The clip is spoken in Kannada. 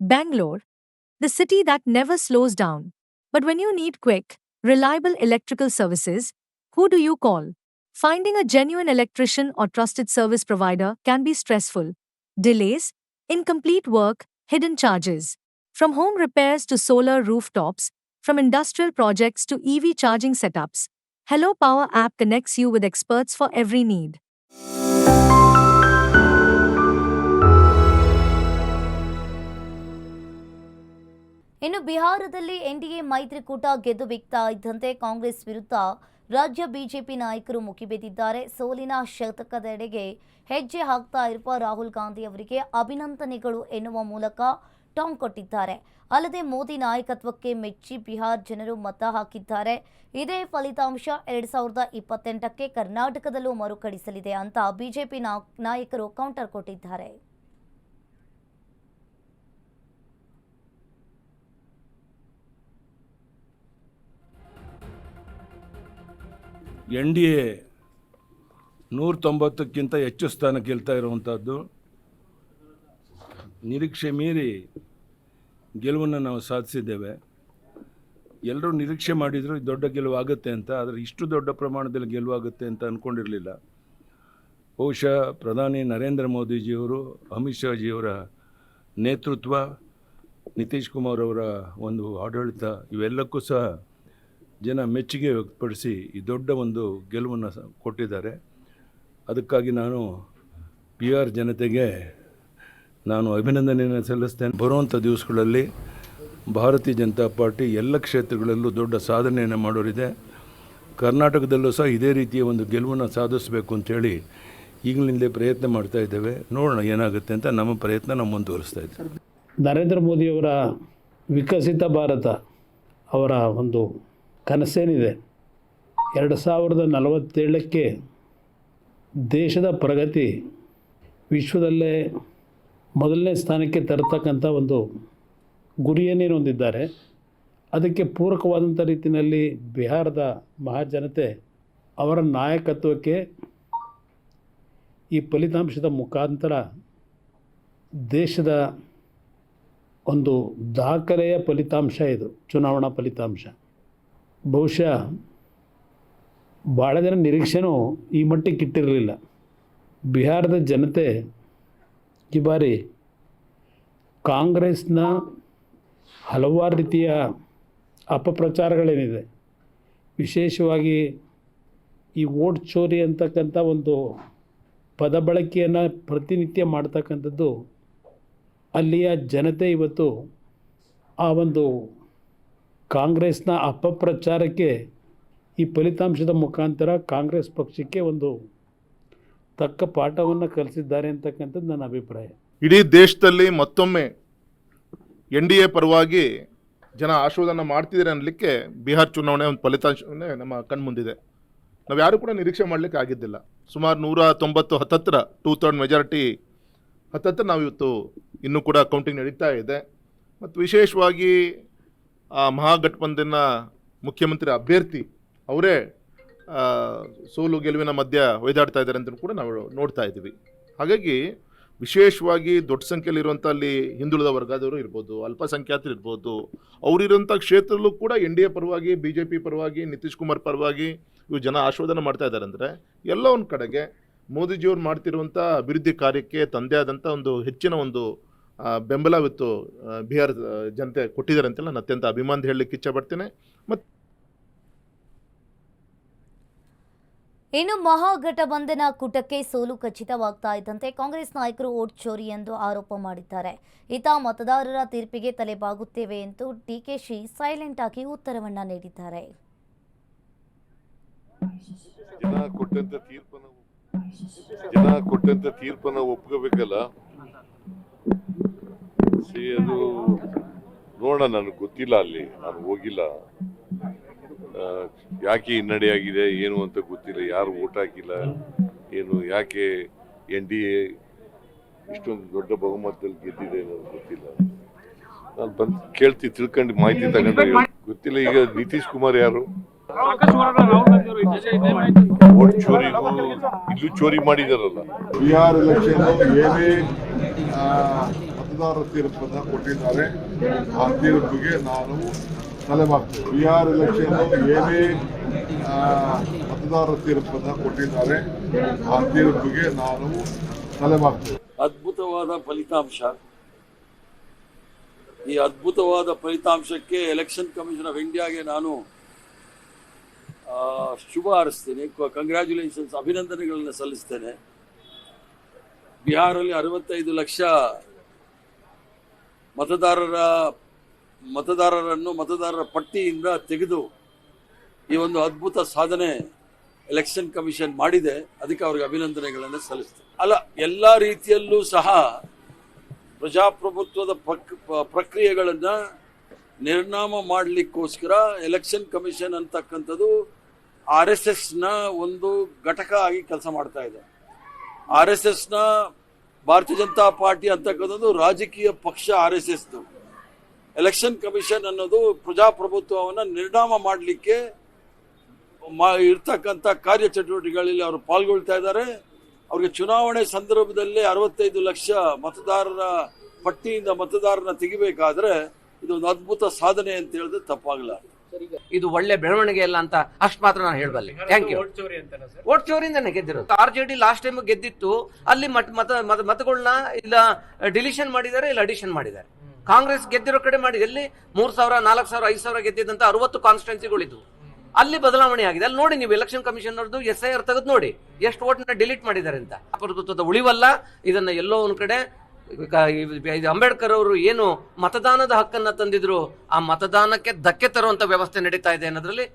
Bangalore, the city that never slows down. But when you need quick, reliable electrical services, who do you call? Finding a genuine electrician or trusted service provider can be stressful. Delays, incomplete work, hidden charges. From home repairs to solar rooftops, from industrial projects to EV charging setups, Hello Power app connects you with experts for every need. ಬಿಹಾರದಲ್ಲಿ ಎನ್ಡಿಎ ಮೈತ್ರಿಕೂಟ ಗೆದ್ದು ಬಿಗ್ತಾ ಇದ್ದಂತೆ ಕಾಂಗ್ರೆಸ್ ವಿರುದ್ಧ ರಾಜ್ಯ ಬಿಜೆಪಿ ನಾಯಕರು ಮುಗಿಬಿದ್ದಿದ್ದಾರೆ ಸೋಲಿನ ಶತಕದೆಡೆಗೆ ಹೆಜ್ಜೆ ಹಾಕ್ತಾ ಇರುವ ರಾಹುಲ್ ಗಾಂಧಿ ಅವರಿಗೆ ಅಭಿನಂದನೆಗಳು ಎನ್ನುವ ಮೂಲಕ ಟಾಂಗ್ ಕೊಟ್ಟಿದ್ದಾರೆ. ಅಲ್ಲದೆ ಮೋದಿ ನಾಯಕತ್ವಕ್ಕೆ ಮೆಚ್ಚಿ ಬಿಹಾರ್ ಜನರು ಮತ ಹಾಕಿದ್ದಾರೆ. ಇದೇ ಫಲಿತಾಂಶ ಎರಡ್ ಸಾವಿರದ ಇಪ್ಪತ್ತೆಂಟಕ್ಕೆ ಕರ್ನಾಟಕದಲ್ಲೂ ಮರುಕಳಿಸಲಿದೆ ಅಂತ ಬಿಜೆಪಿ ನಾಯಕರು ಕೌಂಟರ್ ಕೊಟ್ಟಿದ್ದಾರೆ. ಎನ್ ಡಿ ಎ ನೂರ ತೊಂಬತ್ತಕ್ಕಿಂತ ಹೆಚ್ಚು ಸ್ಥಾನ ಗೆಲ್ತಾ ಇರುವಂಥದ್ದು. ನಿರೀಕ್ಷೆ ಮೀರಿ ಗೆಲುವನ್ನು ನಾವು ಸಾಧಿಸಿದ್ದೇವೆ. ಎಲ್ಲರೂ ನಿರೀಕ್ಷೆ ಮಾಡಿದರು ದೊಡ್ಡ ಗೆಲುವು ಆಗುತ್ತೆ ಅಂತ, ಆದರೆ ಇಷ್ಟು ದೊಡ್ಡ ಪ್ರಮಾಣದಲ್ಲಿ ಗೆಲುವಾಗುತ್ತೆ ಅಂತ ಅಂದ್ಕೊಂಡಿರಲಿಲ್ಲ ಬಹುಶಃ ಪ್ರಧಾನಿ ನರೇಂದ್ರ ಮೋದಿಜಿಯವರು, ಅಮಿತ್ ಶಾಜಿಯವರ ನೇತೃತ್ವ, ನಿತೀಶ್ ಕುಮಾರ್ ಅವರ ಒಂದು ಆಡಳಿತ, ಇವೆಲ್ಲಕ್ಕೂ ಸಹ ಜನ ಮೆಚ್ಚುಗೆ ವ್ಯಕ್ತಪಡಿಸಿ ಈ ದೊಡ್ಡ ಒಂದು ಗೆಲುವನ್ನು ಕೊಟ್ಟಿದ್ದಾರೆ. ಅದಕ್ಕಾಗಿ ನಾನು ಪಿ ಆರ್ ಜನತೆಗೆ ನಾನು ಅಭಿನಂದನೆಯನ್ನು ಸಲ್ಲಿಸ್ತೇನೆ. ಬರುವಂಥ ದಿವಸಗಳಲ್ಲಿ ಭಾರತೀಯ ಜನತಾ ಪಾರ್ಟಿ ಎಲ್ಲ ಕ್ಷೇತ್ರಗಳಲ್ಲೂ ದೊಡ್ಡ ಸಾಧನೆಯನ್ನು ಮಾಡೋರಿದೆ. ಕರ್ನಾಟಕದಲ್ಲೂ ಸಹ ಇದೇ ರೀತಿಯ ಒಂದು ಗೆಲುವನ್ನು ಸಾಧಿಸಬೇಕು ಅಂತೇಳಿ ಈಗಲಿಂದಲೇ ಪ್ರಯತ್ನ ಮಾಡ್ತಾ ಇದ್ದೇವೆ. ನೋಡೋಣ ಏನಾಗುತ್ತೆ ಅಂತ ನಮ್ಮ ಪ್ರಯತ್ನ ನಾವು ಮುಂದುವರಿಸ್ತಾ ಇದ್ದೇವೆ. ನರೇಂದ್ರ ಮೋದಿಯವರ ವಿಕಸಿತ ಭಾರತ ಅವರ ಒಂದು ಕನಸೇನಿದೆ? ಎರಡು ಸಾವಿರದ ನಲವತ್ತೇಳಕ್ಕೆ ದೇಶದ ಪ್ರಗತಿ ವಿಶ್ವದಲ್ಲೇ ಮೊದಲನೇ ಸ್ಥಾನಕ್ಕೆ ತರತಕ್ಕಂಥ ಒಂದು ಗುರಿಯನ್ನೇ ಹೊಂದಿದ್ದಾರೆ ಅದಕ್ಕೆ ಪೂರಕವಾದಂಥ ರೀತಿಯಲ್ಲಿ ಬಿಹಾರದ ಮಹಾಜನತೆ ಅವರ ನಾಯಕತ್ವಕ್ಕೆ ಈ ಫಲಿತಾಂಶದ ಮುಖಾಂತರ ದೇಶದ ಒಂದು ದಾಖಲೆಯ ಫಲಿತಾಂಶ ಇದು, ಚುನಾವಣಾ ಫಲಿತಾಂಶ. ಬಹುಶಃ ಭಾಳ ಜನ ನಿರೀಕ್ಷೆನೂ ಈ ಮಟ್ಟಿಗೆ ಇಟ್ಟಿರಲಿಲ್ಲ. ಬಿಹಾರದ ಜನತೆ ಈ ಬಾರಿ ಕಾಂಗ್ರೆಸ್ನ ಹಲವಾರು ರೀತಿಯ ಅಪಪ್ರಚಾರಗಳೇನಿದೆ. ವಿಶೇಷವಾಗಿ ಈ ಓಟ್ ಚೋರಿ ಅಂತಕ್ಕಂಥ ಒಂದು ಪದ ಬಳಕೆಯನ್ನು ಪ್ರತಿನಿತ್ಯ ಮಾಡ್ತಕ್ಕಂಥದ್ದು ಅಲ್ಲಿಯ ಜನತೆ ಇವತ್ತು ಆ ಒಂದು ಕಾಂಗ್ರೆಸ್ನ ಅಪಪ್ರಚಾರಕ್ಕೆ ಈ ಫಲಿತಾಂಶದ ಮುಖಾಂತರ ಕಾಂಗ್ರೆಸ್ ಪಕ್ಷಕ್ಕೆ ಒಂದು ತಕ್ಕ ಪಾಠವನ್ನು ಕಲಿಸಿದ್ದಾರೆ ಅಂತಕ್ಕಂಥದ್ದು ನನ್ನ ಅಭಿಪ್ರಾಯ. ಇಡೀ ದೇಶದಲ್ಲಿ ಮತ್ತೊಮ್ಮೆ ಎನ್ ಡಿ ಎ ಪರವಾಗಿ ಜನ ಆಶೀರ್ವಾದನ ಮಾಡ್ತಿದ್ದಾರೆ ಅನ್ನಲಿಕ್ಕೆ ಬಿಹಾರ್ ಚುನಾವಣೆ ಒಂದು ಫಲಿತಾಂಶವೇ ನಮ್ಮ ಕಣ್ಮುಂದಿದೆ. ನಾವು ಯಾರು ಕೂಡ ನಿರೀಕ್ಷೆ ಮಾಡಲಿಕ್ಕೆ ಆಗಿದ್ದಿಲ್ಲ. ಸುಮಾರು ನೂರ ತೊಂಬತ್ತು ಹತ್ತತ್ರ ಟೂ ಥರ್ಡ್ ಮೆಜಾರಿಟಿ ಹತ್ತತ್ರ ನಾವು ಇವತ್ತು ಇನ್ನೂ ಕೂಡ ಕೌಂಟಿಂಗ್ ನಡೀತಾ ಇದೆ. ಮತ್ತು ವಿಶೇಷವಾಗಿ ಆ ಮಹಾಗಠಬಂಧನ ಮುಖ್ಯಮಂತ್ರಿ ಅಭ್ಯರ್ಥಿ ಅವರೇ ಸೋಲು ಗೆಲುವಿನ ಮಧ್ಯ ಒಯ್ದಾಡ್ತಾ ಇದ್ದಾರೆ ಅಂತ ಕೂಡ ನಾವು ನೋಡ್ತಾ ಇದ್ದೀವಿ. ಹಾಗಾಗಿ ವಿಶೇಷವಾಗಿ ದೊಡ್ಡ ಸಂಖ್ಯೆಯಲ್ಲಿರುವಂಥ ಅಲ್ಲಿ ಹಿಂದುಳಿದ ವರ್ಗದವರು ಇರ್ಬೋದು, ಅಲ್ಪಸಂಖ್ಯಾತರು ಇರ್ಬೋದು, ಅವರಿರುವಂಥ ಕ್ಷೇತ್ರದಲ್ಲೂ ಕೂಡ ಎನ್ ಡಿ ಎ ಪರವಾಗಿ, ಬಿ ಜೆ ಪಿ ಪರವಾಗಿ, ನಿತೀಶ್ ಕುಮಾರ್ ಪರವಾಗಿ ಇವು ಜನ ಆಶೋಧನೆ ಮಾಡ್ತಾ ಇದ್ದಾರೆ ಅಂದರೆ ಎಲ್ಲ ಒಂದು ಕಡೆಗೆ ಮೋದಿಜಿಯವ್ರು ಮಾಡ್ತಿರುವಂಥ ಅಭಿವೃದ್ಧಿ ಕಾರ್ಯಕ್ಕೆ ತಂದೆ ಆದಂಥ ಒಂದು ಹೆಚ್ಚಿನ ಒಂದು ಬೆಂಬಲವಿತ್ತು ಬಿಹಾರ್ ಬಿಹಾರ ಜನತೆ ಕೊಟ್ಟಿದ್ದಾರೆ ಅಂತೆಲ್ಲ ನಾನು ಅತ್ಯಂತ ಅಭಿಮಾನ ಹೇಳಲಿಕ್ಕೆ ಇಚ್ಛೆ ಪಡ್ತೇನೆ ಮತ್ತು ಇನ್ನು ಮಹಾಗಠಬಂಧನ ಕೂಟಕ್ಕೆ ಸೋಲು ಖಚಿತವಾಗ್ತಾ ಇದ್ದಂತೆ ಕಾಂಗ್ರೆಸ್ ನಾಯಕರು ಓಟ್ ಚೋರಿ ಎಂದು ಆರೋಪ ಮಾಡಿದ್ದಾರೆ. ಇತ ಮತದಾರರ ತೀರ್ಪಿಗೆ ತಲೆಬಾಗುತ್ತೇವೆ ಎಂದು ಡಿಕೆಶಿ ಸೈಲೆಂಟ್ ಆಗಿ ಉತ್ತರವನ್ನ ನೀಡಿದ್ದಾರೆ. ಜನ ಕೊಟ್ಟಂತ ತೀರ್ಪನ್ನ ಜನ ಕೊಟ್ಟಂತ ತೀರ್ಪನ್ನ ಒಪ್ಕೋಬೇಕಲ್ಲ. ಸಿ ಅದು ನೋಡೋಣ ನನಗೆ ಗೊತ್ತಿಲ್ಲ ಅಲ್ಲಿ. ನಾನು ಹೋಗಿಲ್ಲ. ಯಾಕೆ ಹಿನ್ನಡೆಯಾಗಿದೆ ಏನು ಅಂತ ಗೊತ್ತಿಲ್ಲ. ಯಾರು ಓಟ್ ಹಾಕಿಲ್ಲ ಏನು ಯಾಕೆ ಎನ್ ಡಿ ಎ ಇಷ್ಟೊಂದು ದೊಡ್ಡ ಬಹುಮತದಲ್ಲಿ ಗೆದ್ದಿದೆ ಅನ್ನೋದು ಗೊತ್ತಿಲ್ಲ. ನಾನು ಬಂದು ಕೇಳ್ತಿ ತಿಳ್ಕೊಂಡು ಮಾಹಿತಿ ತಗೊಂಡು ಗೊತ್ತಿಲ್ಲ ಈಗ ನಿತೀಶ್ ಕುಮಾರ್ ಯಾರು? ಓಟ್ ಚೋರಿಗೂ ಇಲ್ಲೂ ಚೋರಿ ಮಾಡಿದಾರಲ್ಲ. ಬಿಹಾರ್ ಎಲೆಕ್ಷನ್ ಏನೇ ಆ, ಮತದಾರರ ತೀರ್ಪನ್ನು ಕೊಟ್ಟಿದ್ದಾರೆ. ಆ ತೀರ್ಪಿಗೆ ನಾನು ತಲೆಬಾಗ್ತೇನೆ ಬಿಹಾರ್ ಎಲೆಕ್ಷನ್ ಏನೇ ಆ, ಮತದಾರರ ತೀರ್ಪನ್ನು ಕೊಟ್ಟಿದ್ದಾರೆ. ಆ ತೀರ್ಪಿಗೆ ನಾನು ತಲೆಬಾಗ್ತೇನೆ ಅದ್ಭುತವಾದ ಫಲಿತಾಂಶ. ಈ ಅದ್ಭುತವಾದ ಫಲಿತಾಂಶಕ್ಕೆ ಎಲೆಕ್ಷನ್ ಕಮಿಷನ್ ಆಫ್ ಇಂಡಿಯಾಗೆ ನಾನು ಶುಭ ಹಾರಿಸ್ತೇನೆ. ಕಂಗ್ರ್ಯಾಚುಲೇಷನ್ಸ್ ಅಭಿನಂದನೆಗಳನ್ನು ಸಲ್ಲಿಸ್ತೇನೆ. ಬಿಹಾರಲ್ಲಿ ಅರವತ್ತೈದು ಲಕ್ಷ ಮತದಾರರ, ಮತದಾರರನ್ನು ಮತದಾರರ ಪಟ್ಟಿಯಿಂದ ತೆಗೆದು ಈ ಒಂದು ಅದ್ಭುತ ಸಾಧನೆ ಎಲೆಕ್ಷನ್ ಕಮಿಷನ್ ಮಾಡಿದೆ. ಅದಕ್ಕೆ ಅವ್ರಿಗೆ ಅಭಿನಂದನೆಗಳನ್ನು ಸಲ್ಲಿಸ್ತೇನೆ ಅಲ್ಲ, ಎಲ್ಲ ರೀತಿಯಲ್ಲೂ ಸಹ ಪ್ರಜಾಪ್ರಭುತ್ವದ ಪ್ರಕ್, ಪ್ರಕ್ರಿಯೆಗಳನ್ನು ನಿರ್ನಾಮ ಮಾಡಲಿಕ್ಕೋಸ್ಕರ ಎಲೆಕ್ಷನ್ ಕಮಿಷನ್ ಅಂತಕ್ಕಂಥದ್ದು ಆರ್ ಎಸ್ ಎಸ್ನ ಒಂದು ಘಟಕ ಆಗಿ ಕೆಲಸ ಮಾಡ್ತಾ ಇದೆ. ಆರ್ ಎಸ್ ಎಸ್ನ ಭಾರತೀಯ ಜನತಾ ಪಾರ್ಟಿ ಅಂತಕ್ಕಂಥದ್ದು ರಾಜಕೀಯ ಪಕ್ಷ R S S election commission ಅನ್ನೋದು ಪ್ರಜಾಪ್ರಭುತ್ವವನ್ನು ನಿರ್ಣಾಮ ಮಾಡಲಿಕ್ಕೆ ಮಾ, ಇರ್ತಕ್ಕಂಥ ಕಾರ್ಯಚಟುವಟಿಕೆಗಳಲ್ಲಿ ಅವರು ಪಾಲ್ಗೊಳ್ತಾ ಇದ್ದಾರೆ. ಅವ್ರಿಗೆ ಚುನಾವಣೆ ಸಂದರ್ಭದಲ್ಲಿ ಅರವತ್ತೈದು ಲಕ್ಷ ಮತದಾರರ ಪಟ್ಟಿಯಿಂದ ಮತದಾರನ ತೆಗಿಬೇಕಾದ್ರೆ ಇದೊಂದು ಅದ್ಭುತ ಸಾಧನೆ ಅಂತ ಹೇಳಿದ್ರೆ ತಪ್ಪಾಗಲ್ಲ. ಇದು ಒಳ್ಳೆ ಬೆಳವಣಿಗೆ ಅಲ್ಲ ಅಂತ ಅಷ್ಟು ಮಾತ್ರ ನಾನು ಹೇಳಬಲ್ಲೆ. ಥ್ಯಾಂಕ್ ಯು ಓಟ್ ಚೋರಿಯಿಂದನೇ ಗೆದ್ದಿರೋದು. R J D last time ಗೆದ್ದಿತ್ತು ಅಲ್ಲಿ ಮತ ಮತ ಮತ- ಮತಗಳನ್ನ ಇಲ್ಲ ಡಿಲಿಷನ್ ಮಾಡಿದ್ದಾರೆ ಇಲ್ಲ ಅಡಿಷನ್ ಮಾಡಿದ್ದಾರೆ. ಕಾಂಗ್ರೆಸ್ ಗೆದ್ದಿರೋ ಕಡೆ ಮಾಡಿ ಎಲ್ಲಿ ಮೂರ್ ಸಾವಿರ ನಾಲ್ಕು ಸಾವಿರ ಐದು ಸಾವಿರ ಗೆದ್ದಿದ್ದಂತ ಅರವತ್ತು ಕಾನ್ಸ್ಟಿಟ್ಯೂನ್ಸಿಗಳಿದ್ವು ಅಲ್ಲಿ ಬದಲಾವಣೆ ಆಗಿದೆ. ಅಲ್ಲಿ ನೋಡಿ ನೀವು ಎಲೆಕ್ಷನ್ ಕಮಿಷನ್ ಅವ್ರದ್ದು ಎಸ್ ಐ ಆರ್ ತೆಗೆದು ನೋಡಿ. ಎಷ್ಟು ಓಟ್ನ ಡಿಲೀಟ್ ಮಾಡಿದ್ದಾರೆ ಅಂತ. ಪ್ರಭುತ್ವದ ಉಳಿವಲ್ಲ ಇದನ್ನ ಎಲ್ಲೋ ಒಂದ್ ಕಡೆ ಅಂಬೇಡ್ಕರ್ ಅವರು ಏನು ಮತದಾನದ ಹಕ್ಕನ್ನ ತಂದಿದ್ರು ಆ ಮತದಾನಕ್ಕೆ ಧಕ್ಕೆ ತರುವಂತ ವ್ಯವಸ್ಥೆ ನಡೀತಾ ಇದೆ ಅನ್ನೋದ್ರಲ್ಲಿ